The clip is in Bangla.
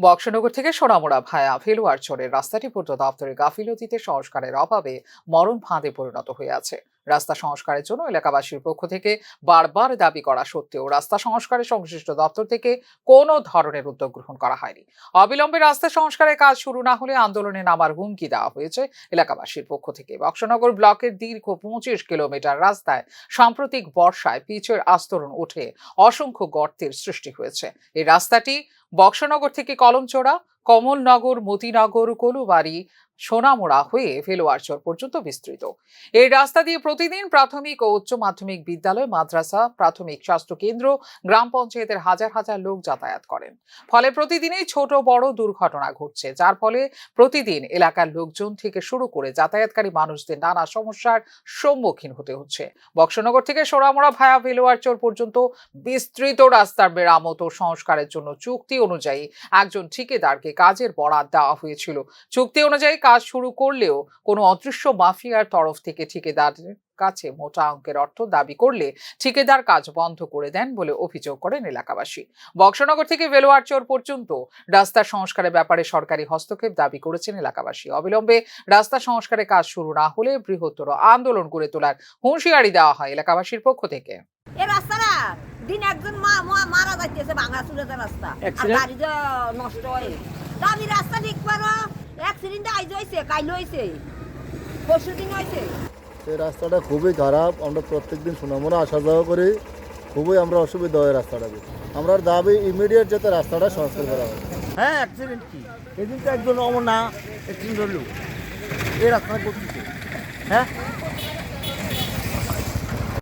বক্সনগর থেকে সোনামোড়া ভায়া ফেলুয়ার চরের রাস্তাটি পূর্ত দপ্তরে গাফিলতিতে সংস্কারের অভাবে মরণ ফাঁদে পরিণত হয়ে আছে। রাস্তা সংস্কারের জন্য এলাকাবাসীর পক্ষ থেকে বারবার দাবি করা সত্ত্বেও রাস্তা সংস্কারের সংশ্লিষ্ট দপ্তর থেকে কোনো ধরনের উদ্যোগ গ্রহণ করা হয়নি। অবিলম্বে রাস্তা সংস্কারের কাজ শুরু না হলে আন্দোলনে নামার হুমকি দেওয়া হয়েছে এলাকাবাসীর পক্ষ থেকে। বক্সনগর ব্লকের দীর্ঘ পঁচিশ কিলোমিটার রাস্তায় সাম্প্রতিক বর্ষায় পিচের আস্তরণ উঠে অসংখ্য গর্তের সৃষ্টি হয়েছে। এই রাস্তাটি বক্সনগর থেকে কলমচোড়া কমলনগর, মতিনগর, কলুবাড়ি সোনামুড়া হয়ে ফেলোয়ারচর পর্যন্ত বিস্তৃত। এই রাস্তা দিয়ে প্রতিদিন প্রাথমিক ও উচ্চ মাধ্যমিক বিদ্যালয়, মাদ্রাসা, প্রাথমিক স্বাস্থ্য কেন্দ্র, গ্রাম পঞ্চায়েতের হাজার হাজার লোক যাতায়াত করেন। ফলে প্রতিদিনই ছোট বড় দুর্ঘটনা ঘটছে, যার ফলে প্রতিদিন এলাকার লোকজন থেকে শুরু করে যাতায়াতকারী মানুষদের নানা সমস্যার সম্মুখীন হতে হচ্ছে। বক্সনগর থেকে সোনামুড়া ভায়া ভেলোয়ারচর পর্যন্ত বিস্তৃত রাস্তার মেরামত ও সংস্কারের জন্য চুক্তি অনুযায়ী একজন ঠিকাদারকে কাজের বরাদ দেওয়া হয়েছিল। চুক্তি অনুযায়ী কাজ শুরু করলেও কোনো অদৃশ্য মাফিয়ার তরফ থেকে ঠিকাদারের কাছে মোটা অঙ্কের অর্থ দাবি করলে ঠিকাদার কাজ বন্ধ করে দেন বলে অভিযোগ করেন এলাকাবাসী। বক্সনগর থেকে ভেলোয়ারচর পর্যন্ত রাস্তা সংস্কারের ব্যাপারে সরকারি হস্তক্ষেপ দাবি করেছেন এলাকাবাসী। অবিলম্বে রাস্তা সংস্কারের কাজ শুরু না হলে বৃহত্তর আন্দোলন গড়ে তোলার হুঁশিয়ারি দেওয়া হয় এলাকাবাসীর পক্ষ থেকে। এই রাস্তাটা দিন একজন মা- মা- মারা যাইতেছে ভাঙা চুরেতে রাস্তা। আর গাড়ি যে নষ্ট হয়। আমি রাস্তা ঠিক পারো অ্যাক্সিডেন্ট আইজ হয়েছে কাল হয়েছে পরশু দিন হয়েছে। এই রাস্তাটা খুবই খারাপ আমরা প্রত্যেক দিন সুনামরা আসা যাওয়া করি খুবই আমরা অসুবিধা হয় রাস্তাটা আমরা দাবি ইমিডিয়েট যাতে রাস্তাটা সংস্কার করা হয়। হ্যাঁ অ্যাক্সিডেন্ট কি? এদিন তো একজন অমর না অ্যাক্সিডেন্ট হলো এই রাস্তাটা করতেছে হ্যাঁ?